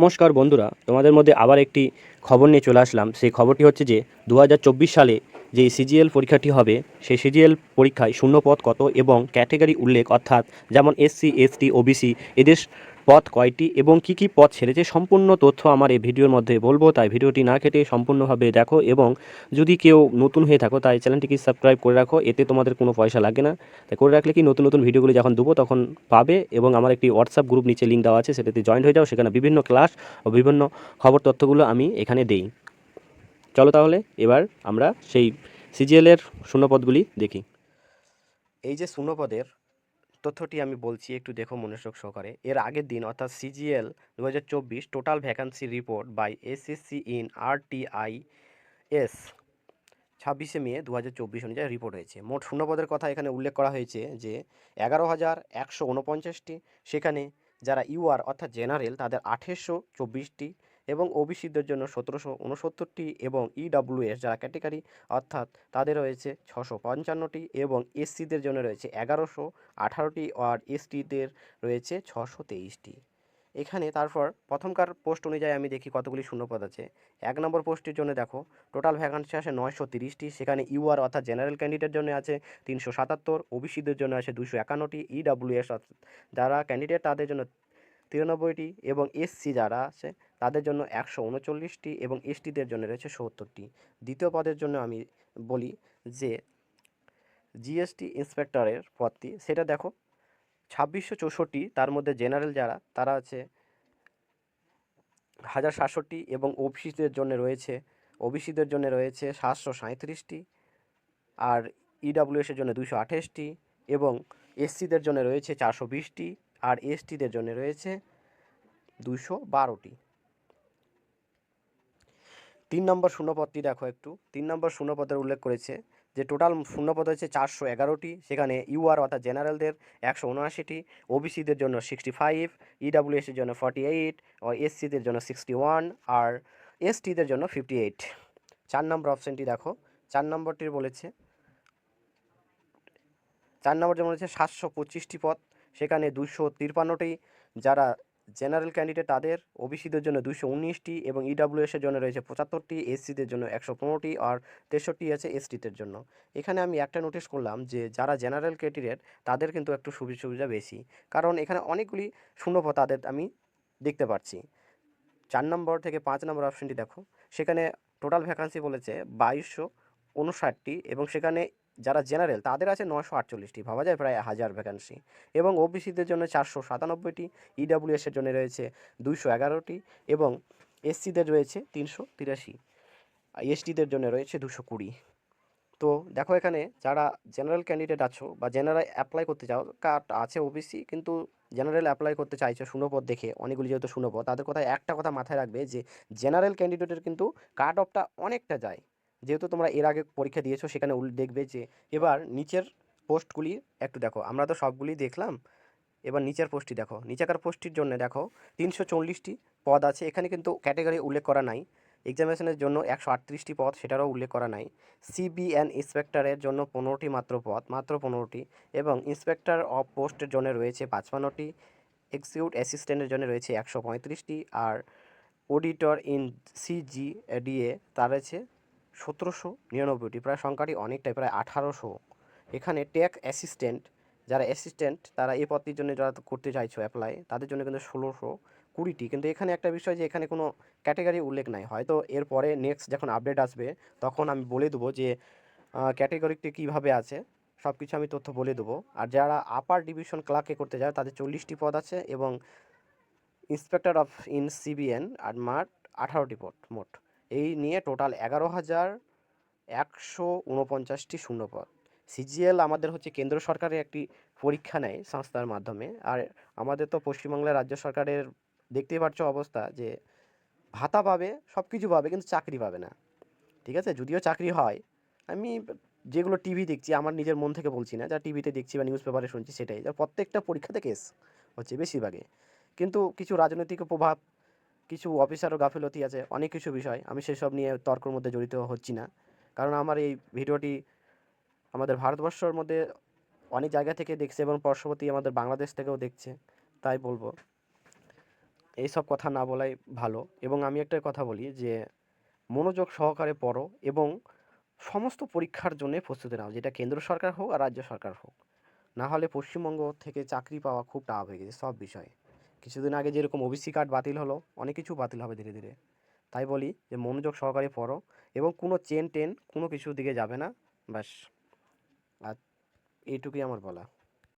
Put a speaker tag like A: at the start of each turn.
A: নমস্কার বন্ধুরা, তোমাদের মধ্যে আবার একটি খবর নিয়ে চলে আসলাম। সেই খবরটি হচ্ছে যে দু হাজার চব্বিশ সালে যে সিজিএল পরীক্ষাটি হবে, সেই সিজিএল পরীক্ষায় শূন্যপদ কত এবং ক্যাটেগরি উল্লেখ, অর্থাৎ যেমন এসসি, এসটি, ওবিসি, এদের পদ কয়টি এবং কি কি পদ ছেড়েছে সম্পূর্ণ তথ্য আমার এই ভিডিওর মধ্যে বলব, তাই ভিডিওটি না কেটে সম্পূর্ণভাবে দেখো এবং যদি কেউ নতুন হয়ে থাকো, তাই চ্যানেলটিকে সাবস্ক্রাইব করে রাখো, এতে তোমাদের কোনো পয়সা লাগে না। তাই করে রাখলে কি নতুন নতুন ভিডিওগুলি যখন দেবো তখন পাবে এবং আমার একটি হোয়াটসঅ্যাপ গ্রুপ নিচে লিঙ্ক দেওয়া আছে, সেটাতে জয়েন হয়ে যাও, সেখানে বিভিন্ন ক্লাস ও বিভিন্ন খবর তথ্যগুলো আমি এখানে দেই। চলো তাহলে এবার আমরা সেই সিজিএলের শূন্যপদগুলি দেখি। এই যে শূন্যপদের তথ্যটি আমি বলছি, একটু দেখো মনোযোগ সহকারে। এর আগের দিন, অর্থাৎ সিজিএল দু হাজার চব্বিশ total vacancy report by SSC in RTI as ছাব্বিশে মে দু হাজার চব্বিশ অনুযায়ী রিপোর্ট হয়েছে। মোট শূন্যপদের কথা এখানে উল্লেখ করা হয়েছে যে, এগারো হাজার একশো উনপঞ্চাশটি, সেখানে যারা ইউআর অর্থাৎ জেনারেল তাদের আঠেরোশো চব্বিশটি এবং ওবিসিদের জন্য সতেরোশো উনসত্তরটি এবং ইডাব্লিউএস যারা ক্যাটেগরি অর্থাৎ তাদের রয়েছে ছশো পঞ্চান্নটি এবং এসসিদের জন্য রয়েছে এগারোশো আঠারোটি আর এসটিদের রয়েছে ছশো তেইশটি। এখানে তারপর প্রথমকার পোস্ট অনুযায়ী আমি দেখি কতগুলি শূন্যপদ আছে। এক নম্বর পোস্টের জন্য দেখো টোটাল ভ্যাকান্সি আছে নয়শো তিরিশটি, সেখানে ইউআর অর্থাৎ জেনারেল ক্যান্ডিডেট জন্য আছে তিনশো সাতাত্তর ওবিসিদের জন্য আছে দুশো একান্নটি ইডাব্লিউএস যারা ক্যান্ডিডেট তাদের জন্য তিরানব্বইটি এবং এসসি যারা আছে, তাদের জন্য একশো উনচল্লিশটি এবং এসটিদের জন্য রয়েছে সত্তরটি। দ্বিতীয় পদের জন্য আমি বলি যে জিএসটি ইন্সপেক্টরের পদটি, সেটা দেখো, ছাব্বিশশো চৌষট্টি, তার মধ্যে জেনারেল যারা, তারা আছে হাজার সাতষট্টি এবং ওবিসিদের জন্য রয়েছে, ওবিসিদের জন্য রয়েছে সাতশো সাঁত্রিশটি আর ইডাব্লিউএসের জন্য দুশো আঠাশটি এবং এসসিদের জন্য রয়েছে চারশো বিশটি। আর এসটিদের জন্য রয়েছে দুশো বারোটি। তিন নম্বর শূন্যপদটি দেখো একটু। তিন নম্বর শূন্যপদের উল্লেখ করেছে যে টোটাল শূন্যপদ হচ্ছে চারশো এগারোটি, সেখানে ইউআর অর্থাৎ জেনারেলদের একশো উনআশিটি ওবিসিদের জন্য সিক্সটি ফাইভ ইডাব্লিউএসের জন্য ফর্টি এইট ও এসসিদের জন্য সিক্সটি ওয়ান আর এসটিদের জন্য ফিফটি এইট চার নম্বর অপশানটি দেখো। চার নম্বরটির বলেছে, চার নম্বর যেমন হচ্ছে সাতশো পঁচিশটি পদ সেখানে দুশো তিরপান্নটি যারা জেনারেল ক্যান্ডিডেট, তাদের ওবিসিদের জন্য দুশো উনিশটি এবং ইডাব্লিউএসের জন্য রয়েছে পঁচাত্তরটি এসসিদের জন্য একশো পনেরোটি আর তেষট্টি আছে এসটিদের জন্য। এখানে আমি একটা নোটিস করলাম যে যারা জেনারেল ক্যান্ডিডেট, তাদের কিন্তু একটু সুবিধা সুবিধা বেশি। কারণ এখানে অনেকগুলি শূন্যপদ তাদের আমি দেখতে পাচ্ছি চার নম্বর থেকে পাঁচ নম্বর অপশনটি দেখো। সেখানে টোটাল ভ্যাকান্সি বলেছে বাইশশো উনষাটটি এবং সেখানে যারা জেনারেল, তাদের আছে নশো আটচল্লিশটি, ভাবা যায় প্রায় হাজার ভ্যাকান্সি এবং ওবিসিদের জন্য চারশো সাতানব্বইটি ইডাব্লিউএসের জন্য রয়েছে দুইশো এগারোটি এবং এসসিদের রয়েছে তিনশো তিরাশি। এসটিদের জন্য রয়েছে দুশো কুড়ি। তো দেখো এখানে যারা জেনারেল ক্যান্ডিডেট আছো বা জেনারেল অ্যাপ্লাই করতে চাও কাট আছে ওবিসি কিন্তু জেনারেল অ্যাপ্লাই করতে চাইছো শূন্যপদ দেখে, অনেকগুলি যেহেতু শূন্যপদ তাদের কথা একটা কথা মাথায় রাখবে যে জেনারেল ক্যান্ডিডেটের কিন্তু কাট অফটা অনেকটা যায়। যেহেতু তোমরা এর আগে পরীক্ষা দিয়েছ, সেখানে দেখবে যে এবার নিচের পোস্টগুলি একটু দেখো। আমরা তো সবগুলি দেখলাম। এবার নিচের পোস্টটি দেখো। নিচেকার পোস্টটির জন্য দেখো, তিনশো চল্লিশটি পদ আছে। এখানে কিন্তু ক্যাটাগরি উল্লেখ করা নাই। এক্সামিনেশনের জন্য একশো আটত্রিশটি পদ, সেটারও উল্লেখ করা নাই। সিবিএন ইন্সপেক্টরের জন্য পনেরোটি মাত্র পদ, মাত্র পনেরোটি। এবং ইন্সপেক্টর অফ পোস্টের জন্য রয়েছে পাঁচপান্নটি। এক্সিকিউট অ্যাসিস্ট্যান্টের জন্য রয়েছে একশো পঁয়ত্রিশটি। আর অডিটর ইন সিজিডিএ, তার রয়েছে সতেরোশো নিরানব্বইটি, প্রায় সংখ্যাটি অনেকটাই, প্রায় আঠারোশো। এখানে টেক অ্যাসিস্ট্যান্ট যারা অ্যাসিস্ট্যান্ট তারা এই পদটির জন্য যারা করতে চাইছো অ্যাপ্লাই তাদের জন্য কিন্তু ষোলোশো কুড়িটি। কিন্তু এখানে একটা বিষয় যে, এখানে কোনো ক্যাটাগরি উল্লেখ নাই। হয়তো এরপরে নেক্সট যখন আপডেট আসবে, তখন আমি বলে দেবো যে ক্যাটাগরিটি কীভাবে আছে সব কিছু আমি তথ্য বলে দেবো। আর যারা আপার ডিভিশন ক্লার্কে করতে যায় তাদের চল্লিশটি পদ আছে এবং ইন্সপেক্টর অফ ইন সিবিএন আর মাঠ আঠারোটি পদ, মোট। এই নিয়ে টোটাল এগারো হাজার একশো উনপঞ্চাশটি শূন্যপদ। সিজিএল আমাদের হচ্ছে কেন্দ্র সরকারের একটি পরীক্ষা নেয় সংস্থার মাধ্যমে। আর আমাদের তো পশ্চিমবাংলার রাজ্য সরকারের দেখতেই পাচ্ছ অবস্থা যে ভাতা পাবে সব কিছু পাবে, কিন্তু চাকরি পাবে না। ঠিক আছে? যদিও চাকরি হয়, আমি যেগুলো টিভি দেখছি, আমার নিজের মন থেকে বলছি না, যা টিভিতে দেখছি বা নিউজ পেপারে শুনছি সেটাই। যা প্রত্যেকটা পরীক্ষাতে কেস হচ্ছে বেশিরভাগে কিন্তু কিছু রাজনৈতিক প্রভাব কিছু অফিসারও গাফিলতি আছে, অনেক কিছু বিষয়। আমি সেসব নিয়ে তর্কর মধ্যে জড়িত হচ্ছি না। কারণ আমার এই ভিডিওটি আমাদের ভারতবর্ষের মধ্যে অনেক জায়গা থেকে দেখছে এবং পার্শ্ববর্তী আমাদের বাংলাদেশ থেকেও দেখছে, তাই বলব। এইসব কথা না বলাই ভালো। এবং আমি একটা কথা বলি যে, মনোযোগ সহকারে পড়ো এবং সমস্ত পরীক্ষার জন্য প্রস্তুতি নাও, যেটা কেন্দ্র সরকার হোক আর রাজ্য সরকার হোক। না হলে পশ্চিমবঙ্গ থেকে চাকরি পাওয়া খুব টাফ হয়ে গেছে, সব বিষয়ে। কিছুদিন আগে যেরকম ওবিসি কার্ড বাতিল হলো, অনেক কিছু বাতিল হবে ধীরে ধীরে। তাই বলি যে, মনোযোগ সহকারে পড়ো এবং কোনো চেন টেন কোনো কিছুর দিকে যাবে না, ব্যাস। আর এইটুকুই আমার বলা।